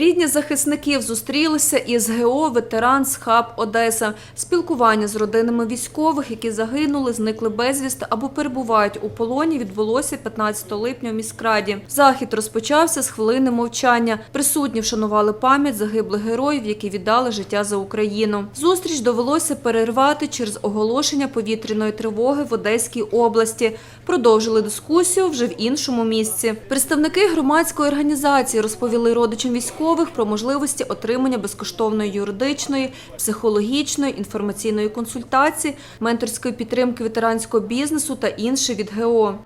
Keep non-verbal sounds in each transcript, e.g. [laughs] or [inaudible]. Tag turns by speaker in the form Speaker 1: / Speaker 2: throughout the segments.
Speaker 1: Рідні захисників зустрілися із ГО «Ветеранс Хаб Одеса. Спілкування з родинами військових, які загинули, зникли безвісти або перебувають у полоні, відбулося 15 липня у міськраді. Захід розпочався з хвилини мовчання. Присутні вшанували пам'ять загиблих героїв, які віддали життя за Україну. Зустріч довелося перервати через оголошення повітряної тривоги в Одеській області. Продовжили дискусію вже в іншому місці. Представники громадської організації розповіли родичам військових про можливості отримання безкоштовної юридичної, психологічної, інформаційної консультації, менторської підтримки ветеранського бізнесу та інше від ГО.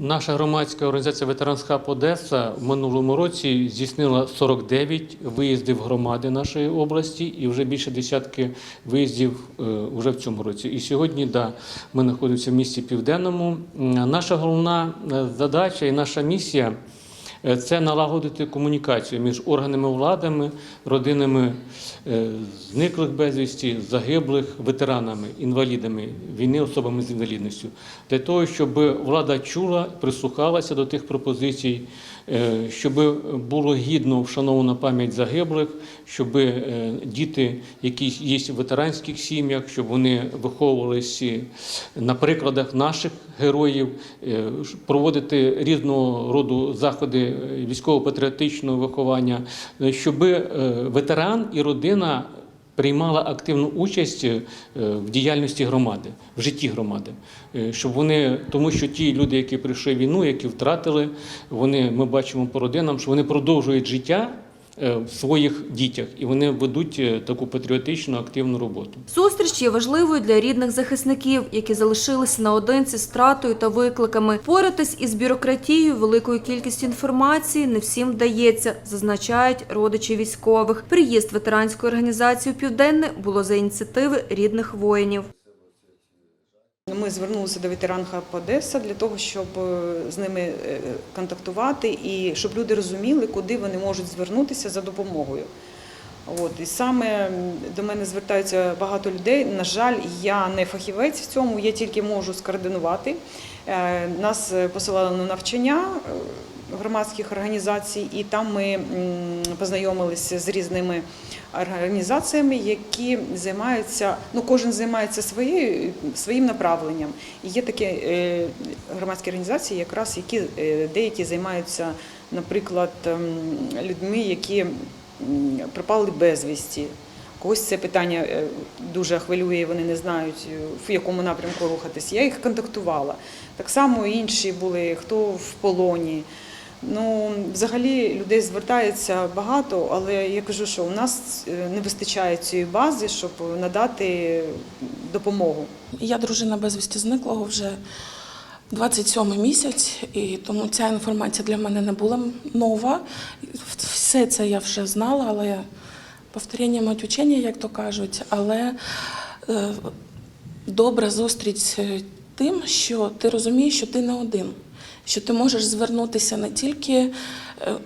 Speaker 2: Наша громадська організація Ветеранс Хаб Одеса в минулому році здійснила 49 виїздів громади нашої області і вже більше десятки виїздів е, вже в цьому році. І сьогодні, да, ми знаходимося в місті Південному. Наша головна е, задача і наша місія е, це налагодити комунікацію між органами владами, родинами е, зниклих безвісті, загиблих, ветеранами, інвалідами війни, особами з інвалідністю, для того, щоб влада чула, прислухалася до тих пропозицій, е, щоб було гідно вшанована пам'ять загиблих, щоб е, діти, які є в ветеранських сім'ях, щоб вони виховувалися на прикладах наших героїв, е, проводити різного роду заходи військово-патріотичного виховання, е, щоб е, ветеран і родина приймала активну участь е, в діяльності громади, в житті громади, щоб вони, тому що ті люди, які прийшли війну, які втратили, вони ми бачимо по родинам, що вони продовжують життя. Е, В своїх дітях і вони ведуть е, таку патріотичну активну роботу.
Speaker 1: Зустріч є важливою для рідних захисників, які залишилися наодинці з втратою та викликами. Поратись із бюрократією, великою кількістю інформації не всім вдається, зазначають родичі військових. Приїзд ветеранської організації Південне було за ініціативи рідних воїнів.
Speaker 3: Ми звернулися до ветеран Хаб Одеса для того, щоб е, з ними е, контактувати і щоб люди розуміли, куди вони можуть звернутися за допомогою. От і саме до мене звертаються багато людей. На жаль, я не фахівець в цьому, я тільки можу скоординувати. Е, Нас посилали на навчання громадських організацій, і там ми познайомилися з різними організаціями, які займаються, ну кожен займається своєю своїм направленням. І є такі е, громадські організації, якраз які е, деякі займаються, наприклад, ем, людьми, які пропали безвісті. Когось це питання е, дуже хвилює, вони не знають, в якому напрямку рухатись. Я їх контактувала. Так само інші були, хто в полоні. Ну, взагалі людей звертається багато, але я кажу, що у нас е, не вистачає цієї бази, щоб надати допомогу.
Speaker 4: Я дружина безвісті зниклого вже 27 місяць, і тому ця інформація для мене не була нова. Все це я вже знала, але повторення мать учення, як то кажуть. Але е, добра зустріч тим, що ти розумієш, що ти не один. Що ти можеш звернутися не тільки е,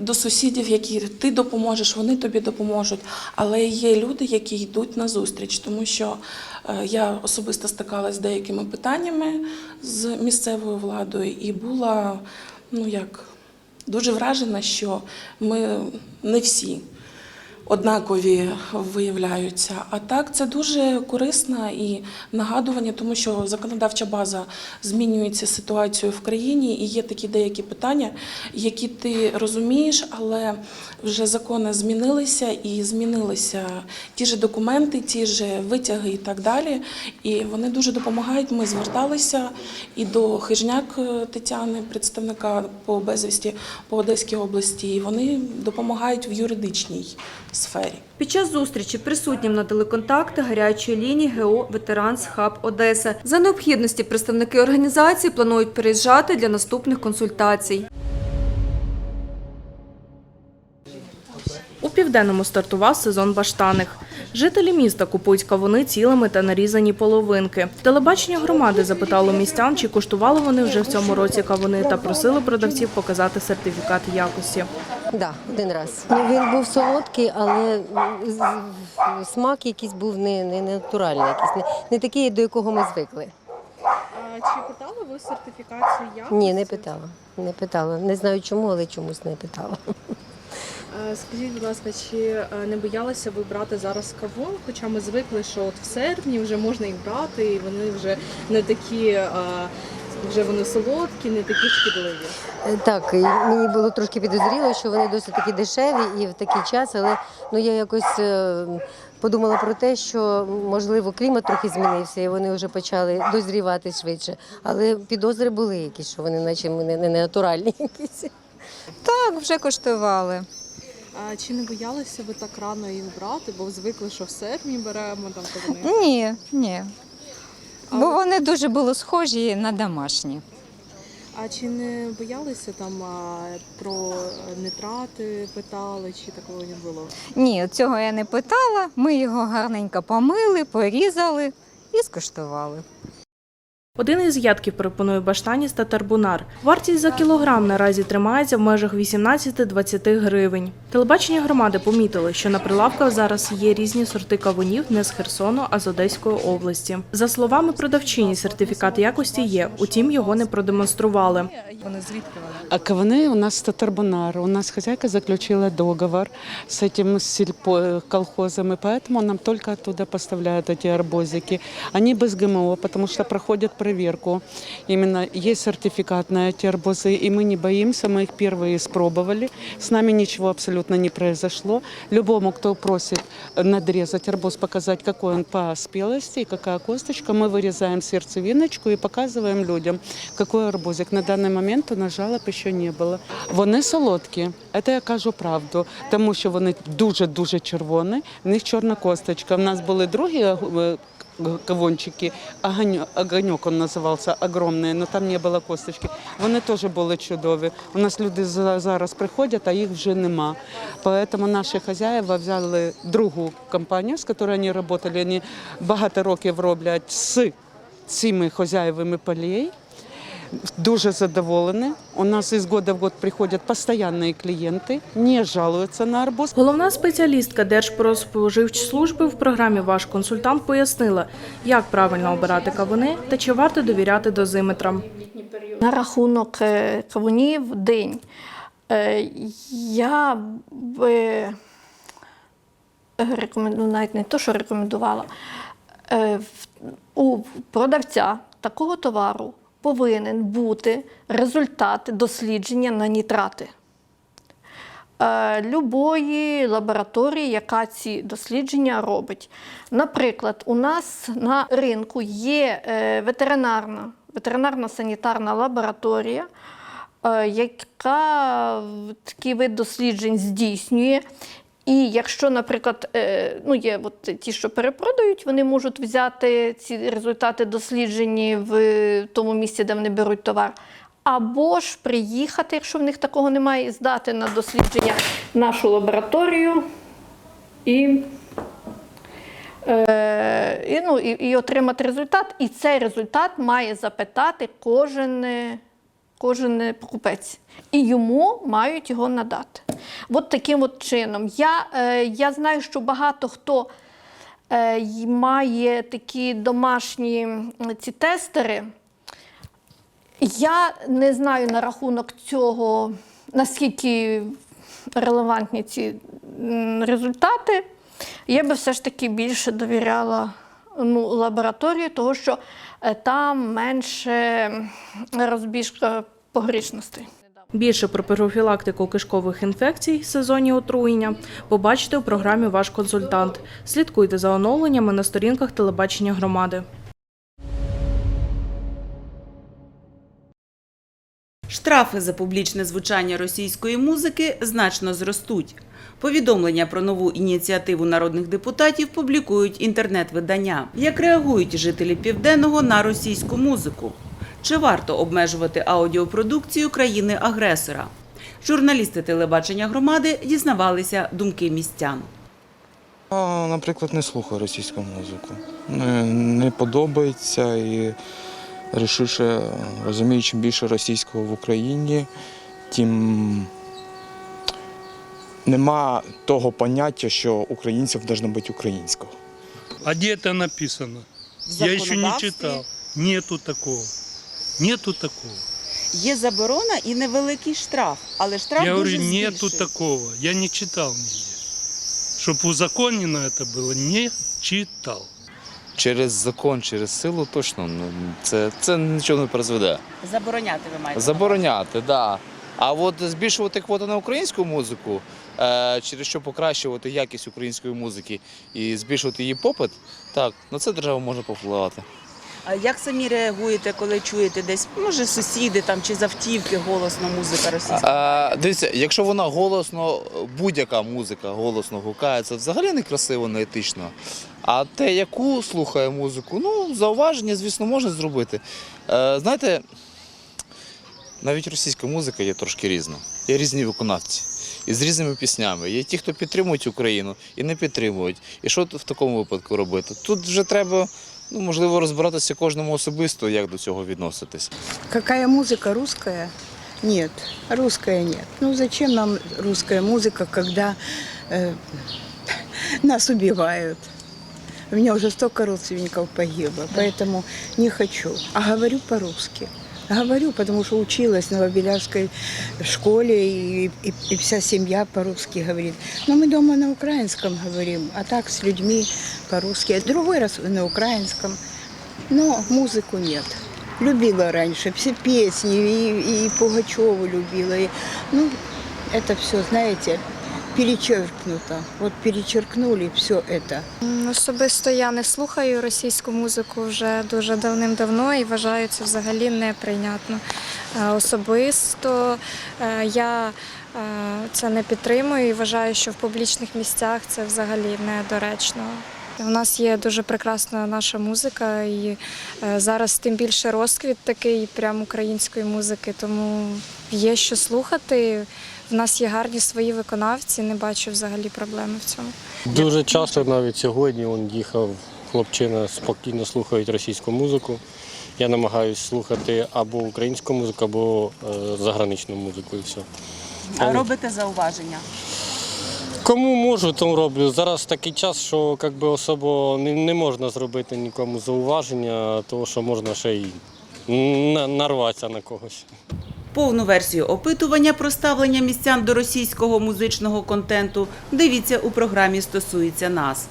Speaker 4: до сусідів, які ти допоможеш, вони тобі допоможуть, але є люди, які йдуть на зустріч, тому що е, я особисто стикалася з деякими питаннями з місцевою владою і була ну як дуже вражена, що ми не всі однакові виявляються. А так це дуже корисно і нагадування, тому що законодавча база змінюється ситуацією в країні, і є такі деякі питання, які ти розумієш, але вже закони змінилися і змінилися ті ж документи, ті ж витяги і так далі. І вони дуже допомагають. Ми зверталися і до Хижняк е, Тетяни, представника по безвісті по Одеській області, і вони допомагають в юридичній сфері.
Speaker 1: Під час зустрічі присутнім надали контакти гарячої лінії ГО «Ветеранс Хаб Одеса». За необхідності представники організації планують переїжджати для наступних консультацій. У південному стартував сезон баштаних. Жителі міста купують кавуни цілими та нарізані половинки. Телебачення громади запитало містян, чи куштували вони вже в цьому році кавуни, та просили продавців показати сертифікат якості.
Speaker 5: Да, один раз. Ну, він був солодкий, але смак якийсь був не, не натуральний, якийсь не, не такий, до якого ми звикли.
Speaker 6: А чи питали ви сертифікацію якості?
Speaker 5: Ні, не питала. Не питала. Не знаю чому, але чомусь не питала.
Speaker 6: Скажіть, будь ласка, чи не боялися ви брати зараз кавун? Хоча ми звикли, що от в серпні вже можна їх брати, і вони вже не такі, вже вони солодкі, не такі шкідливі.
Speaker 5: Е, Так, і мені було трошки підозріло, що вони досить таки дешеві і в такий час, але ну я якось е, подумала про те, що можливо клімат трохи змінився, і вони вже почали дозрівати швидше. Але підозри були якісь, що вони наче не, не натуральні [laughs] якісь.
Speaker 7: Так, вже коштували.
Speaker 6: А чи не боялися ви так рано їх брати, бо звикли, що в серпні беремо там кавуни?
Speaker 7: Ні, ні. Бо вони дуже були схожі на домашні.
Speaker 6: А чи не боялися там а, про нитрати питали, чи такого не було?
Speaker 7: Ні, цього я не питала. Ми його гарненько помили, порізали і скуштували.
Speaker 6: Один із ядків пропонує баштаніс та тарбунар. Вартість за кілограм наразі тримається в межах 18-20 гривень. Телебачення громади помітили, що на прилавках зараз є різні сорти кавунів не з Херсону, а з Одеської області. За словами продавчині, сертифікат якості є, утім його не продемонстрували.
Speaker 8: А кавуны у нас татарбунар. У нас хозяйка заключила договор с этим сельпо колхозом, и поэтому нам только оттуда поставляют эти арбузики. Они без ГМО, потому что проходят проверку. Именно есть сертификат на эти арбузы, и мы не боимся, мы их первые испробовали. С нами ничего абсолютно не произошло. Любому, кто просит надрезать арбуз, показать, какой он по спелости и какая косточка, мы вырезаем сердцевиночку и показываем людям, какой арбузик. На даний момент у нас жалоб ще не було. Вони солодкі, це я кажу правду, тому що вони дуже-дуже червоні, в них чорна косточка. У нас були другі е, кавунчики, огонь, огоньок він називався, огромний, але там не було косточки. Вони теж були чудові. У нас люди зараз приходять, а їх вже нема. Тому наші хазяїва взяли другу компанію, з якою вони працювали. Вони багато років роблять з цими хазяївами полей. Дуже задоволені. У нас із года в год приходять постійні клієнти, не жалуються на арбуз.
Speaker 6: Головна спеціалістка Держпродспоживслужби в програмі Ваш консультант пояснила, як правильно обирати кавуни та чи варто довіряти дозиметрам.
Speaker 9: На рахунок е, кавунів день. Е, Я би рекомендую, навіть не то, що рекомендувала. Е, в- У продавця такого товару повинен бути результат дослідження на нітрати. Е, Любої лабораторії, яка ці дослідження робить. Наприклад, у нас на ринку є е, ветеринарна, ветеринарна санітарна лабораторія, е, яка такий вид досліджень здійснює. І якщо, наприклад, е, ну є от ті, що перепродають, вони можуть взяти ці результати досліджені в тому місці, де вони беруть товар. Або ж приїхати, якщо в них такого немає, і здати на дослідження нашу лабораторію і, е, і, ну, і, і отримати результат. І цей результат має запитати кожен, е, кожен е, покупець. І йому мають його надати. От таким от чином. Я, е, я знаю, що багато хто е, має такі домашні ці тестери. Я не знаю на рахунок цього, наскільки релевантні ці результати. Я би все ж таки більше довіряла ну, лабораторії, тому що там менше розбіжка погрішностей.
Speaker 6: Більше про профілактику кишкових інфекцій, сезонні отруєння побачите у програмі Ваш консультант. Слідкуйте за оновленнями на сторінках телебачення громади.
Speaker 10: Штрафи за публічне звучання російської музики значно зростуть. Повідомлення про нову ініціативу народних депутатів публікують інтернет-видання. Як реагують жителі південного на російську музику? Чи варто обмежувати аудіопродукцію країни-агресора? Журналісти телебачення громади дізнавалися думки містян.
Speaker 11: Я, наприклад, не слухаю російську музику. Не, не подобається і вирішив, розумію, чим більше російського в Україні, тим нема того поняття, що українців повинно бути українського.
Speaker 12: А где это написано? Я еще не читал. Нету такого. Нету такого.
Speaker 10: Є заборона і невеликий штраф, але штраф
Speaker 12: Я говорю,
Speaker 10: дуже
Speaker 12: нету
Speaker 10: збільшує.
Speaker 12: такого. Я не читал нигде. Чтобы узаконено это было, не читал.
Speaker 13: Через закон, через силу точно ну, це, це нічого не призведе.
Speaker 10: Забороняти ви маєте.
Speaker 13: Забороняти, так. Да. А от збільшувати квоту на українську музику, е, через що покращувати якість української музики і збільшувати її попит, так, на це держава може повпливати.
Speaker 10: Як самі реагуєте, коли чуєте десь, може, сусіди там чи з автівки голосно музика російська?
Speaker 13: Дивіться, якщо вона голосно, будь-яка музика голосно гукає, це взагалі не красиво, не етично. А те, яку слухає музику, ну, зауваження, звісно, можна зробити. Е, знаєте, навіть російська музика є трошки різна. Є різні виконавці. І з різними піснями. Є ті, хто підтримують Україну і не підтримують. І що в такому випадку робити? Тут вже треба, ну, можливо, розбиратися кожному особисто, як до цього відноситись.
Speaker 14: Какая музыка русская? Нет, русская нет. Ну зачем нам русская музыка, когда э, [laughs] нас убивают? У меня уже столько родственников погибло, поэтому не хочу. А говорю по-русски. Говорю, потому что училась в Новобелявской школе, и, и- и вся семья по-русски говорит. Но мы дома на украинском говорим, а так с людьми по-русски. Другой раз на украинском. Но музыку нет. Любила раньше все песни, и, и Пугачеву любила. И, ну, это все, знаете, перечеркнуто. От перечеркнули все это.
Speaker 7: Особисто я не слухаю російську музику вже дуже давним-давно і вважаю це взагалі неприйнятно. Е, Особисто е, я е, це не підтримую і вважаю, що в публічних місцях це взагалі недоречно. У нас є дуже прекрасна наша музика, і е, зараз тим більше розквіт такий прям української музики, тому є що слухати. В нас є гарні свої виконавці, не бачу взагалі проблеми в цьому.
Speaker 2: Дуже часто, навіть сьогодні, він їхав, хлопчина спокійно слухають російську музику. Я намагаюся слухати або українську музику, або е, заграничну музику і все.
Speaker 10: А робите зауваження?
Speaker 2: Кому можу, тому роблю. Зараз такий час, що якби особо не, не можна зробити нікому зауваження, тому що можна ще й на- нарватися на когось.
Speaker 10: Повну версію опитування про ставлення містян до російського музичного контенту дивіться у програмі «Стосується нас».